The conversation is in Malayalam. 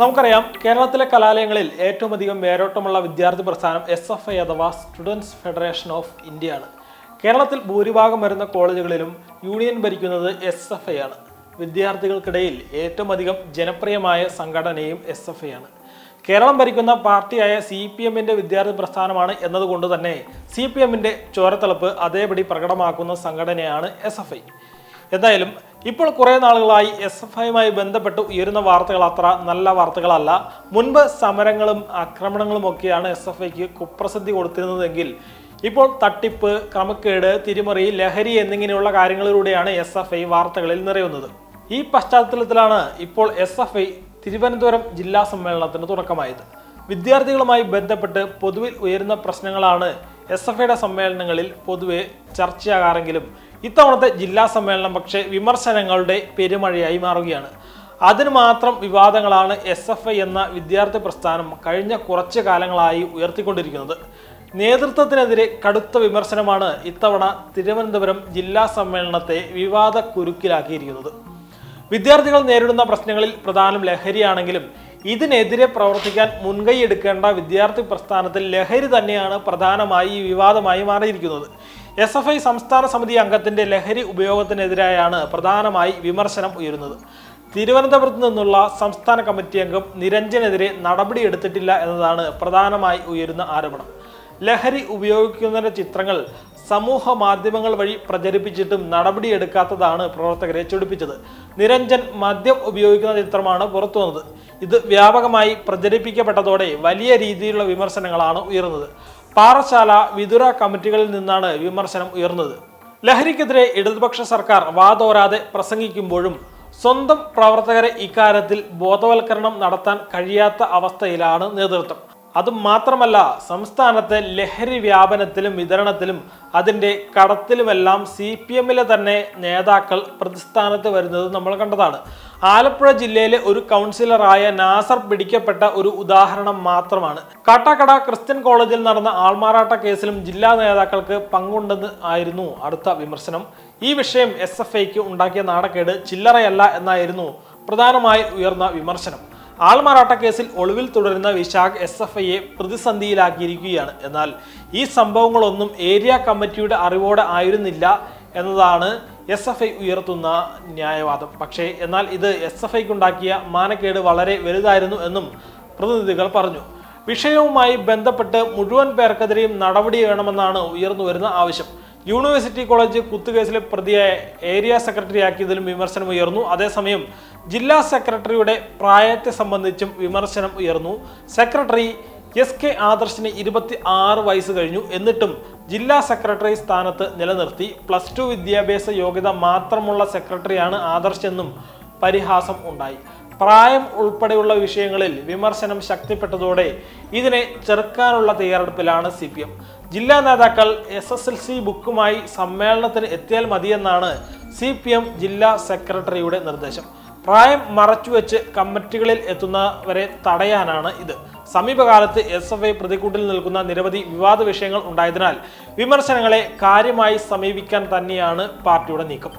നമുക്കറിയാം കേരളത്തിലെ കലാലയങ്ങളിൽ ഏറ്റവും അധികം വേരോട്ടമുള്ള വിദ്യാർത്ഥി പ്രസ്ഥാനം എസ് എഫ് ഐ അഥവാ സ്റ്റുഡൻസ് ഫെഡറേഷൻ ഓഫ് ഇന്ത്യയാണ് കേരളത്തിൽ ഭൂരിഭാഗം വരുന്ന കോളേജുകളിലും യൂണിയൻ ഭരിക്കുന്നത് എസ് എഫ് ഐ ആണ്. വിദ്യാർത്ഥികൾക്കിടയിൽ ഏറ്റവും അധികം ജനപ്രിയമായ സംഘടനയും എസ് എഫ് ഐ ആണ്. കേരളം ഭരിക്കുന്ന പാർട്ടിയായ സി പി എമ്മിന്റെ വിദ്യാർത്ഥി പ്രസ്ഥാനമാണ് എന്നതുകൊണ്ട് തന്നെ സി പി എമ്മിന്റെ ചോരത്തളപ്പ് അതേപടി പ്രകടമാക്കുന്ന സംഘടനയാണ് എസ് എഫ് ഐ എന്തായാലും ഇപ്പോൾ കുറേ നാളുകളായി എസ് എഫ് ഐയുമായി ബന്ധപ്പെട്ട് ഉയരുന്ന വാർത്തകൾ അത്ര നല്ല വാർത്തകളല്ല. മുൻപ് സമരങ്ങളും ആക്രമണങ്ങളും ഒക്കെയാണ് എസ് എഫ് ഐക്ക് കുപ്രസിദ്ധി കൊടുത്തിരുന്നതെങ്കിൽ ഇപ്പോൾ തട്ടിപ്പ് ക്രമക്കേട് തിരിമറി ലഹരി എന്നിങ്ങനെയുള്ള കാര്യങ്ങളിലൂടെയാണ് എസ് എഫ് ഐ വാർത്തകളിൽ നിറയുന്നത്. ഈ പശ്ചാത്തലത്തിലാണ് ഇപ്പോൾ എസ് എഫ് ഐ തിരുവനന്തപുരം ജില്ലാ സമ്മേളനത്തിന് തുടക്കമായത്. വിദ്യാർത്ഥികളുമായി ബന്ധപ്പെട്ട് പൊതുവിൽ ഉയരുന്ന പ്രശ്നങ്ങളാണ് എസ് എഫ് ഐയുടെ സമ്മേളനങ്ങളിൽ പൊതുവെ ചർച്ചയാകാറെങ്കിലും ഇത്തവണത്തെ ജില്ലാ സമ്മേളനം പക്ഷേ വിമർശനങ്ങളുടെ പെരുമഴയായി മാറുകയാണ്. അതിന് മാത്രം വിവാദങ്ങളാണ് എസ് എഫ് ഐ എന്ന വിദ്യാർത്ഥി പ്രസ്ഥാനം കഴിഞ്ഞ കുറച്ച് കാലങ്ങളായി ഉയർത്തിക്കൊണ്ടിരിക്കുന്നത്. നേതൃത്വത്തിനെതിരെ കടുത്ത വിമർശനമാണ് ഇത്തവണ തിരുവനന്തപുരം ജില്ലാ സമ്മേളനത്തെ വിവാദ കുരുക്കിലാക്കിയിരിക്കുന്നത്. വിദ്യാർത്ഥികൾ നേരിടുന്ന പ്രശ്നങ്ങളിൽ പ്രധാനം ലഹരിയാണെങ്കിലും ഇതിനെതിരെ പ്രവർത്തിക്കാൻ മുൻകൈ എടുക്കേണ്ട വിദ്യാർത്ഥി പ്രസ്ഥാനത്തിൽ ലഹരി തന്നെയാണ് പ്രധാനമായി വിവാദമായി മാറിയിരിക്കുന്നത്. എസ് എഫ് ഐ സംസ്ഥാന സമിതി അംഗത്തിന്റെ ലഹരി ഉപയോഗത്തിനെതിരായാണ് പ്രധാനമായി വിമർശനം ഉയരുന്നത്. തിരുവനന്തപുരത്ത് നിന്നുള്ള സംസ്ഥാന കമ്മിറ്റി അംഗം നിരഞ്ജനെതിരെ നടപടിയെടുത്തിട്ടില്ല എന്നതാണ് പ്രധാനമായി ഉയരുന്ന ആരോപണം. ലഹരി ഉപയോഗിക്കുന്നതിന്റെ ചിത്രങ്ങൾ സമൂഹ മാധ്യമങ്ങൾ വഴി പ്രചരിപ്പിച്ചിട്ടും നടപടിയെടുക്കാത്തതാണ് പ്രവർത്തകരെ ചൊടിപ്പിച്ചത്. നിരഞ്ജൻ മദ്യം ഉപയോഗിക്കുന്ന ചിത്രമാണ് പുറത്തു വന്നത്. ഇത് വ്യാപകമായി പ്രചരിപ്പിക്കപ്പെട്ടതോടെ വലിയ രീതിയിലുള്ള വിമർശനങ്ങളാണ് ഉയർന്നത് പാറശാല വിതുര കമ്മിറ്റികളിൽ നിന്നാണ് വിമർശനം ഉയർന്നത്. ലഹരിക്കെതിരെ ഇടതുപക്ഷ സർക്കാർ വാതോരാതെ പ്രസംഗിക്കുമ്പോഴും സ്വന്തം പ്രവർത്തകരെ ഇക്കാര്യത്തിൽ ബോധവൽക്കരണം നടത്താൻ കഴിയാത്ത അവസ്ഥയിലാണ് നേതൃത്വം. അത് മാത്രമല്ല സംസ്ഥാനത്തെ ലഹരി വ്യാപനത്തിലും വിതരണത്തിലും അതിന്റെ കടത്തിലുമെല്ലാം സി പി എമ്മിലെ തന്നെ നേതാക്കൾ പ്രതിസ്ഥാനത്ത് വരുന്നത് നമ്മൾ കണ്ടതാണ്. ആലപ്പുഴ ജില്ലയിലെ ഒരു കൗൺസിലറായ നാസർ പിടിക്കപ്പെട്ട ഒരു ഉദാഹരണം മാത്രമാണ്. കാട്ടാക്കട ക്രിസ്ത്യൻ കോളേജിൽ നടന്ന ആൾമാറാട്ട കേസിലും ജില്ലാ നേതാക്കൾക്ക് പങ്കുണ്ടെന്ന് ആയിരുന്നു അടുത്ത വിമർശനം. ഈ വിഷയം എസ് എഫ് ഐക്ക് ഉണ്ടാക്കിയ നാടക്കേട് ചില്ലറയല്ല എന്നായിരുന്നു പ്രധാനമായി ഉയർന്ന വിമർശനം. ആൾമാറാട്ട കേസിൽ ഒളിവിൽ തുടരുന്ന വിശാഖ് എസ് എഫ് ഐയെ പ്രതിസന്ധിയിലാക്കിയിരിക്കുകയാണ്. എന്നാൽ ഈ സംഭവങ്ങളൊന്നും ഏരിയ കമ്മിറ്റിയുടെ അറിവോടെ ആയിരുന്നില്ല. എന്നതാണ് എസ് എഫ് ഐ ഉയർത്തുന്ന ന്യായവാദം. പക്ഷേ എന്നാൽ ഇത് എസ് എഫ് ഐക്ക് ഉണ്ടാക്കിയ മാനക്കേട് വളരെ വലുതായിരുന്നു എന്നും പ്രതിനിധികൾ പറഞ്ഞു. വിഷയവുമായി ബന്ധപ്പെട്ട് മുഴുവൻ പേർക്കെതിരെയും നടപടി വേണമെന്നാണ് ഉയർന്നു വരുന്ന ആവശ്യം. യൂണിവേഴ്സിറ്റി കോളേജ് കുത്തുകേസിലെ പ്രതിയെ ഏരിയ സെക്രട്ടറി ആക്കിയതിലും വിമർശനം ഉയർന്നു. അതേസമയം ജില്ലാ സെക്രട്ടറിയുടെ പ്രായത്തെ സംബന്ധിച്ചും വിമർശനം ഉയർന്നു. സെക്രട്ടറി എസ് കെ ആദർശിന് ഇരുപത്തി ആറ് വയസ്സ് കഴിഞ്ഞു. എന്നിട്ടും ജില്ലാ സെക്രട്ടറി സ്ഥാനത്ത് നിലനിർത്തി. പ്ലസ് ടു വിദ്യാഭ്യാസ യോഗ്യത മാത്രമുള്ള സെക്രട്ടറിയാണ് ആദർശ് എന്നും പരിഹാസം ഉണ്ടായി. പ്രായം ഉൾപ്പെടെയുള്ള വിഷയങ്ങളിൽ വിമർശനം ശക്തിപ്പെട്ടതോടെ ഇതിനെ ചെറുക്കാനുള്ള തയ്യാറെടുപ്പിലാണ് സി പി എം. ജില്ലാ നേതാക്കൾ എസ് എസ് എൽ സി ബുക്കുമായി സമ്മേളനത്തിന് എത്തിയാൽ മതിയെന്നാണ് സി പി എം ജില്ലാ സെക്രട്ടറിയുടെ നിർദ്ദേശം. പ്രായം മറച്ചുവെച്ച് കമ്മിറ്റികളിൽ എത്തുന്നവരെ തടയാനാണ് ഇത്. സമീപകാലത്ത് എസ് എഫ് ഐ പ്രതിക്കൂട്ടിൽ നിൽക്കുന്ന നിരവധി വിവാദ വിഷയങ്ങൾ ഉണ്ടായതിനാൽ വിമർശനങ്ങളെ കാര്യമായി സമീപിക്കാൻ തന്നെയാണ് പാർട്ടിയുടെ നീക്കം.